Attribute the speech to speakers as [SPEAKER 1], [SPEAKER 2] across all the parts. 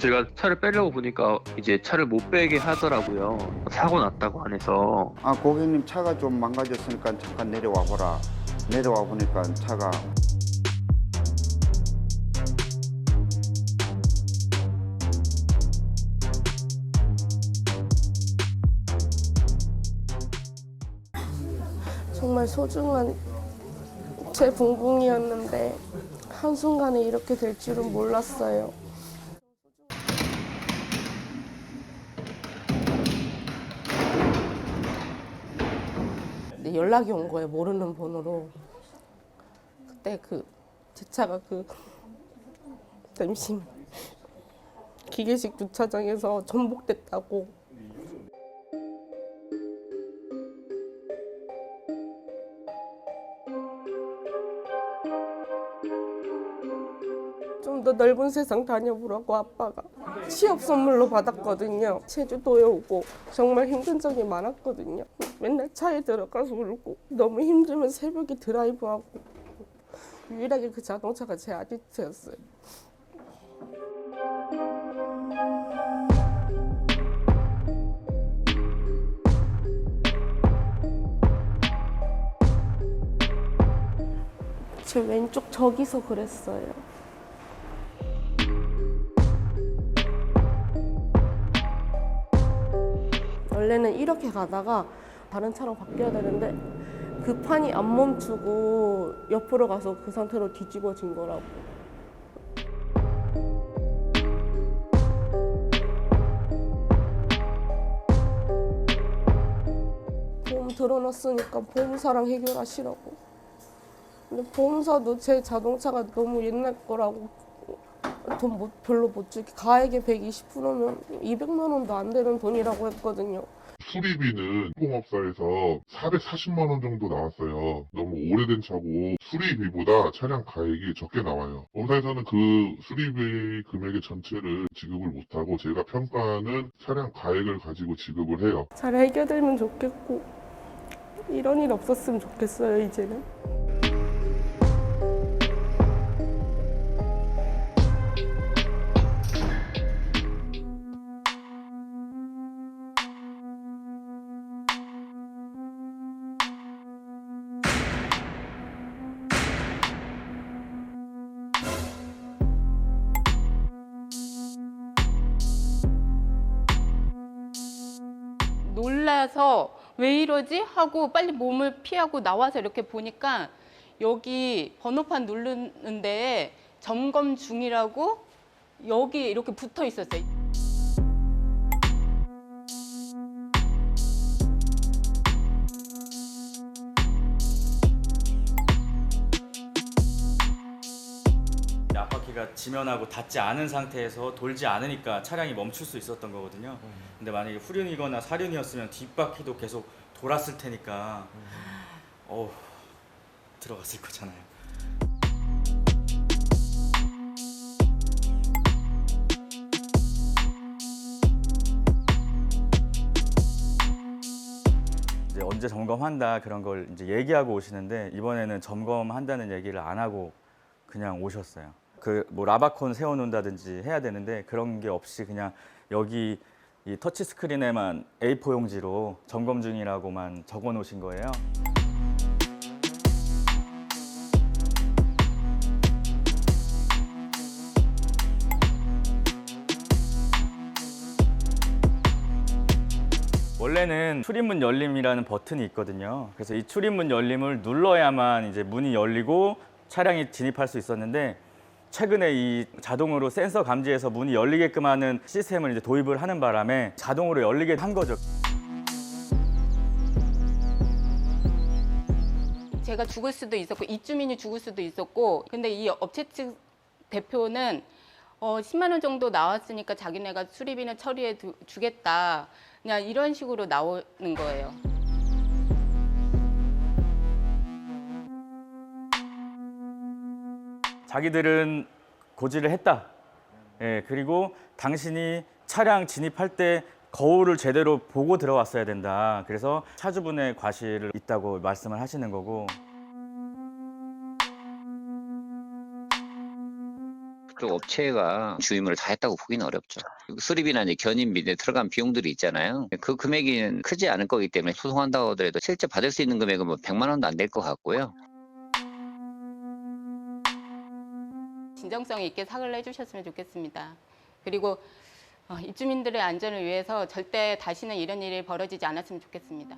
[SPEAKER 1] 제가 차를 빼려고 보니까 이제 차를 못 빼게 하더라고요. 사고 났다고 안에서.
[SPEAKER 2] 아 고객님 차가 좀 망가졌으니까 잠깐 내려와 보라. 내려와 보니까 차가
[SPEAKER 3] 정말 소중한 제 붕붕이었는데 한순간에 이렇게 될 줄은 몰랐어요. 근데 연락이 온 거예요. 모르는 번호로. 그때 그 제 차가 그 잠시만 기계식 주차장에서 전복됐다고 넓은 세상 다녀보라고 아빠가 취업 선물로 받았거든요. 제주도에 오고 정말 힘든 적이 많았거든요. 맨날 차에 들어가서 울고 너무 힘들면 새벽에 드라이브하고 유일하게 그 자동차가 제 아지트였어요. 제 왼쪽 저기서 그랬어요. 원래는 이렇게 가다가 다른 차로 바뀌어야 되는데 그 판이 안 멈추고 옆으로 가서 그 상태로 뒤집어진 거라고. 보험 들어놨으니까 보험사랑 해결하시라고. 근데 보험사도 제 자동차가 너무 옛날 거라고 돈 못, 별로 못 주게 가액의 120%면 200만 원도 안 되는 돈이라고 했거든요.
[SPEAKER 4] 수리비는 공업사에서 440만 원 정도 나왔어요. 너무 오래된 차고 수리비보다 차량 가액이 적게 나와요. 공사에서는 그 수리비 금액의 전체를 지급을 못하고 제가 평가하는 차량 가액을 가지고 지급을 해요.
[SPEAKER 3] 잘 해결되면 좋겠고 이런 일 없었으면 좋겠어요 이제는.
[SPEAKER 5] 놀라서 왜 이러지 하고 빨리 몸을 피하고 나와서 이렇게 보니까 여기 번호판 누르는데 점검 중이라고 여기 이렇게 붙어 있었어요.
[SPEAKER 6] 바퀴가 지면하고 닿지 않은 상태에서 돌지 않으니까 차량이 멈출 수 있었던 거거든요. 근데 만약에 후륜이거나 사륜이었으면 뒷바퀴도 계속 돌았을 테니까 어우 들어갔을 거잖아요. 이제 언제 점검한다 그런 걸 이제 얘기하고 오시는데 이번에는 점검한다는 얘기를 안 하고 그냥 오셨어요. 그 뭐 라바콘 세워놓는다든지 해야 되는데 그런 게 없이 그냥 여기 이 터치 스크린에만 A4 용지로 점검 중이라고만 적어 놓으신 거예요. 원래는 출입문 열림이라는 버튼이 있거든요. 그래서 이 출입문 열림을 눌러야만 이제 문이 열리고 차량이 진입할 수 있었는데 최근에 이 자동으로 센서 감지해서 문이 열리게끔 하는 시스템을 이제 도입을 하는 바람에 자동으로 열리게 한 거죠.
[SPEAKER 5] 제가 죽을 수도 있었고 입주민이 죽을 수도 있었고 근데 이 업체 측 대표는 어, 10만 원 정도 나왔으니까 자기네가 수리비는 처리해 두- 주겠다 그냥 이런 식으로 나오는 거예요.
[SPEAKER 6] 자기들은 고지를 했다. 예, 그리고 당신이 차량 진입할 때 거울을 제대로 보고 들어왔어야 된다. 그래서 차주분의 과실을 있다고 말씀을 하시는 거고.
[SPEAKER 7] 그 업체가 주임을 다 했다고 보기는 어렵죠. 수리비나 견인비 에 들어간 비용들이 있잖아요. 그 금액이 크지 않을 거기 때문에 소송한다고 하더라도 실제 받을 수 있는 금액은 뭐 100만 원도 안 될 것 같고요.
[SPEAKER 5] 진정성 있게 사과를 해주셨으면 좋겠습니다. 그리고 어, 입주민들의 안전을 위해서 절대 다시는 이런 일이 벌어지지 않았으면 좋겠습니다.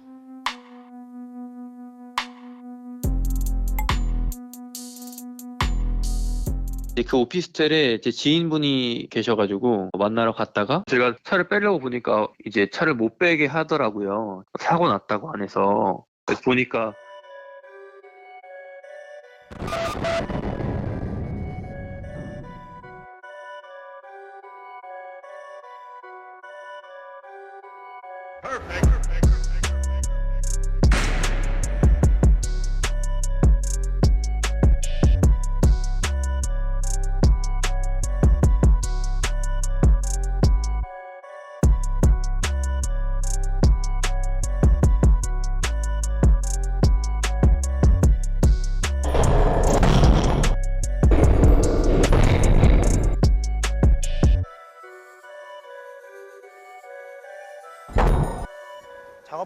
[SPEAKER 1] 그 오피스텔에 제 지인분이 계셔가지고 만나러 갔다가 제가 차를 빼려고 보니까 이제 차를 못 빼게 하더라고요. 사고 났다고 안에서 그래서 보니까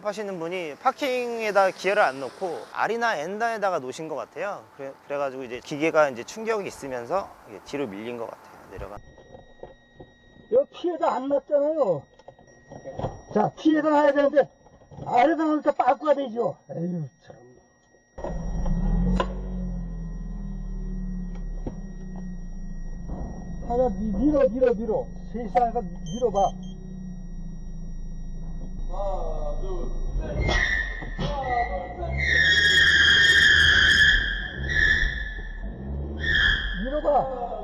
[SPEAKER 8] 작업하시는 분이 파킹에다 기어를 안 놓고 R이나 N단에다가 놓으신 것 같아요. 그래, 그래가지고 이제 기계가 이제 충격이 있으면서 뒤로 밀린 것 같아요. 내려가.
[SPEAKER 9] 여기 피해가 안 났잖아요. 자, 피해가 나야 되는데, 아래다 놓으니까 빠꾸가 되죠. 에휴, 참. 하나 미- 밀어, 밀어, 밀어. 세상에가 밀어봐. 밀